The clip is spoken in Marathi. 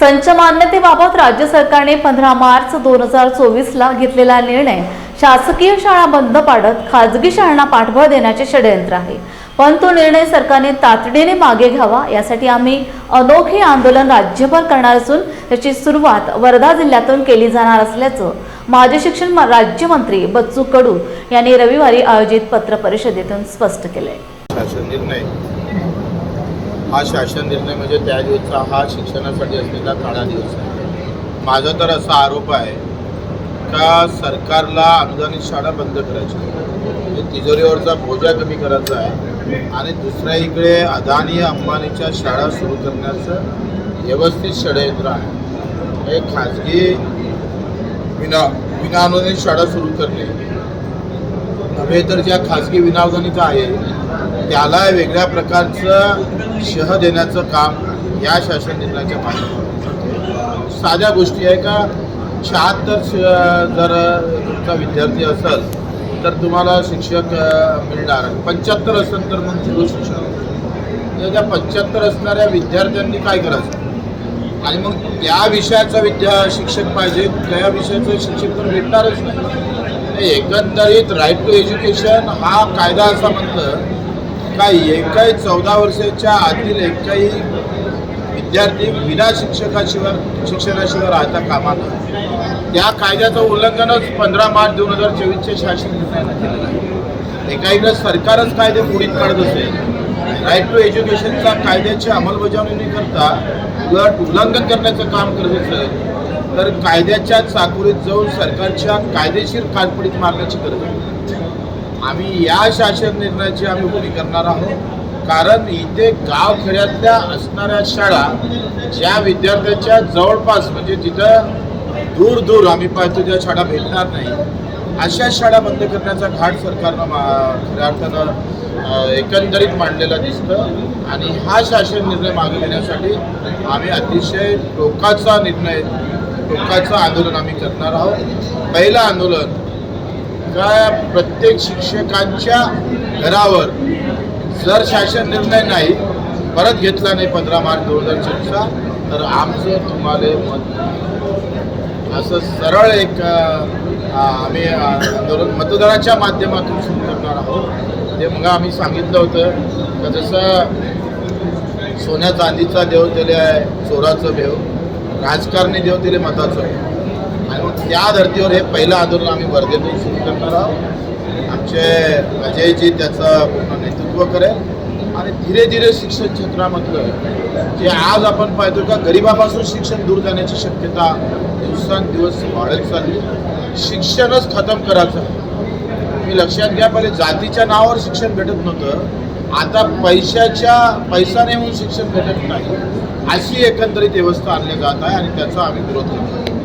संच मान्यतेबाबत राज्य सरकारने पंधरा मार्च दोन हजार चोवीसला घेतलेला निर्णय शासकीय शाळा बंद पाडत खाजगी शाळांना पाठबळ देण्याचे षडयंत्र आहे. पण तो निर्णय सरकारने तातडीने मागे घ्यावा यासाठी आम्ही अनोखे आंदोलन राज्यभर करणार असून त्याची सुरुवात वर्धा जिल्ह्यातून केली जाणार असल्याचं माजी शिक्षण राज्यमंत्री बच्चू कडू यांनी रविवारी आयोजित पत्रपरिषदेतून स्पष्ट केलंय. हा शासन निर्णय म्हणजे त्या दिवसचा हा शिक्षणासाठी असलेला काळा दिवस आहे. माझा तर असा आरोप आहे का सरकारला अनुदानित शाळा बंद करायची म्हणजे तिजोरीवरचा बोजा कमी करायचा आहे आणि दुसऱ्या इकडे अदानी अंबानीच्या शाळा सुरू करण्याचं व्यवस्थित षडयंत्र आहे. हे खाजगी विना विनाअनुदानित शाळा सुरू करणे. नव्हे तर ज्या खाजगी विनाअनुदानित आहे त्याला वेगळ्या प्रकारचं शह देण्याचं काम या शासन निर्णयाच्या माध्यमातून साध्या गोष्टी आहे का? शहात्तर श- जर तुमचा विद्यार्थी असेल तर तुम्हाला शिक्षक मिळणार. पंच्याहत्तर असेल तर मग झिरो शिक्षक तर त्या पंच्याहत्तर असणाऱ्या विद्यार्थ्यांनी काय करायचं? आणि मग त्या विषयाचा विद्या शिक्षक पाहिजे त्या विषयाचं शिक्षक तर भेटणारच नाही. एकंदरीत राईट टू एज्युकेशन हा कायदा असा म्हणतं का एकही चौदा वर्षाच्या आतील एकही विद्यार्थी विना शिक्षकाशिवाय शिक्षणाशिवाय राहता कामा नये. त्या कायद्याचं उल्लंघनच पंधरा मार्च दोन हजार चोवीसच्या शासन निर्णयानं केलेलं आहे. सरकारच कायदे मोडीत काढत असेल राईट टू एज्युकेशनचा कायद्याची अंमलबजावणी करता उलट उल्लंघन करण्याचं काम करत असेल तर कायद्याच्या चाकुरीत जाऊन सरकारच्या कायदेशीर कानपडीत मारण्याची गरज आहे. आम्ही या शासन निर्णयाची आम्ही उभी करणार आहोत. कारण इथे गावखेड्यातल्या असणाऱ्या शाळा ज्या विद्यार्थ्याच्या जवळपास म्हणजे तिथं दूर दूर आम्ही पाहतो त्या शाळा भेटणार नाही अशा शाळा बंद करण्याचा घाट सरकारनं मा- खऱ्या अर्थानं एकंदरीत मांडलेला दिसतं आणि हा शासन निर्णय मागे घेण्यासाठी आम्ही अतिशय टोकाचा निर्णय टोकाचं आंदोलन आम्ही करणार आहोत. पहिलं आंदोलन का प्रत्येक शिक्षकांच्या घरावर. जर शासन निर्णय नाही परत घेतला नाही पंधरा मार्च दोन हजार चोवीसचा तर आमचं तुम्हाला मत असं सरळ एक आम्ही आंदोलन मतदानाच्या माध्यमातून सुरू करणार आहोत. ते मग आम्ही सांगितलं होतं. का जसं सोन्या चांदीचा देव दिले आहे चोराचं देव राजकारणी देव दिले मताचं आणि त्या धर्तीवर हे पहिलं आंदोलन आम्ही वर्धेतून सुरू करणार आहोत. आमचे अजयजी त्याचं पूर्ण नेतृत्व करेल. आणि धीरे धीरे शिक्षण क्षेत्रामधलं जे आज आपण पाहतो का गरिबापासून शिक्षण दूर जाण्याची शक्यता दिवसांदिवस वाढत चालली. शिक्षणच खतम करायचं. तुम्ही लक्षात घ्या पहिले जातीच्या नावावर शिक्षण भेटत नव्हतं. आता पैशाच्या पैसा नेऊन शिक्षण भेटत नाही. अशी एकंदरीत व्यवस्था आणली जात आहे आणि त्याचा आम्ही विरोध करतो